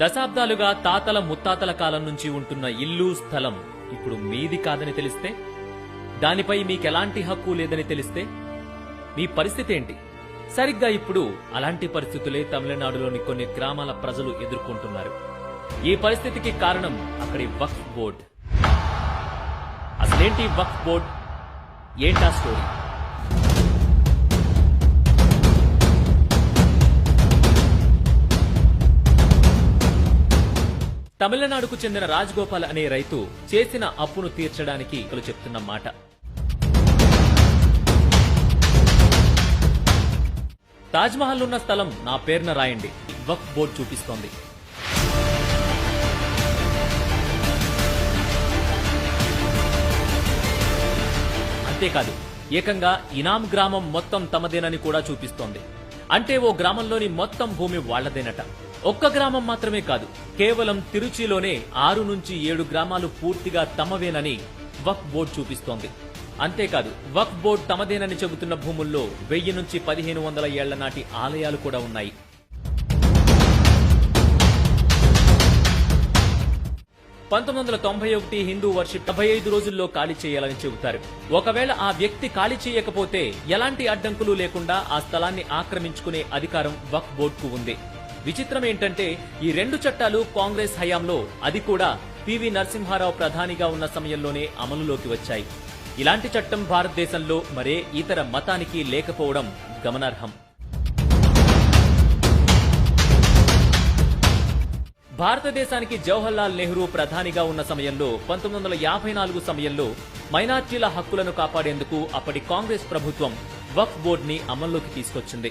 దశాబ్దాలుగా తాతల ముత్తాతల కాలం నుంచి ఉంటున్న ఇల్లు స్థలం ఇప్పుడు మీది కాదని తెలిస్తే దానిపై మీకెలాంటి హక్కు లేదని తెలిస్తే మీ పరిస్థితి ఏంటి? సరిగ్గా ఇప్పుడు అలాంటి పరిస్థితులే తమిళనాడులోని కొన్ని గ్రామాల ప్రజలు ఎదుర్కొంటున్నారు. ఈ పరిస్థితికి కారణం అక్కడి వక్ఫ్ బోర్డ్. అసలేంటి వక్ఫ్ బోర్డ్? ఏంటా స్టోరీ? తమిళనాడుకు చెందిన రాజ్గోపాల్ అనే రైతు చేసిన అప్పును తీర్చడానికి ఇకలు చెప్తున్న మాట. తాజ్మహల్ ఉన్న స్థలం నా పేరున రాయండి. వక్ఫ్ బోర్డు చూపిస్తోంది. అంతేకాదు ఏకంగా ఇనాం గ్రామం మొత్తం తమదేనని కూడా చూపిస్తోంది. అంటే ఓ గ్రామంలోని మొత్తం భూమి వాళ్ళదేనట ఒక్క గ్రామం మాత్రమే కాదు కేవలం తిరుచిలోనే ఆరు నుంచి ఏడు గ్రామాలు పూర్తిగా తమవేనని వక్ బోర్డు చూపిస్తోంది. అంతేకాదు వక్ బోర్డు తమదేనని చెబుతున్న భూముల్లో వెయ్యి నుంచి పదిహేను వందల ఏళ్ళ నాటి ఆలయాలు కూడా ఉన్నాయి. పంతొమ్మిది వందల తొంభై ఒకటి హిందూ వర్షిప్ డెబ్బై ఐదు రోజుల్లో ఖాళీ చేయాలని చెబుతారు. ఒకవేళ ఆ వ్యక్తి ఖాళీ చేయకపోతే ఎలాంటి అడ్డంకులు లేకుండా ఆ స్థలాన్ని ఆక్రమించుకునే అధికారం వక్ బోర్డుకు ఉంది. విచిత్రం ఏంటంటే ఈ రెండు చట్టాలు కాంగ్రెస్ హయాంలో అది కూడా పివి నరసింహారావు ప్రధానిగా ఉన్న సమయంలోనే అమలులోకి వచ్చాయి. ఇలాంటి చట్టం భారతదేశంలో మరే ఇతర మతానికి లేకపోవడం గమనార్హం. భారతదేశానికి జవహర్లాల్ నెహ్రూ ప్రధానిగా ఉన్న సమయంలో పంతొమ్మిది వందల యాభై నాలుగు సమయంలో మైనార్టీల హక్కులను కాపాడేందుకు అప్పటి కాంగ్రెస్ ప్రభుత్వం వక్ఫ్ బోర్డుని అమల్లోకి తీసుకొచ్చింది.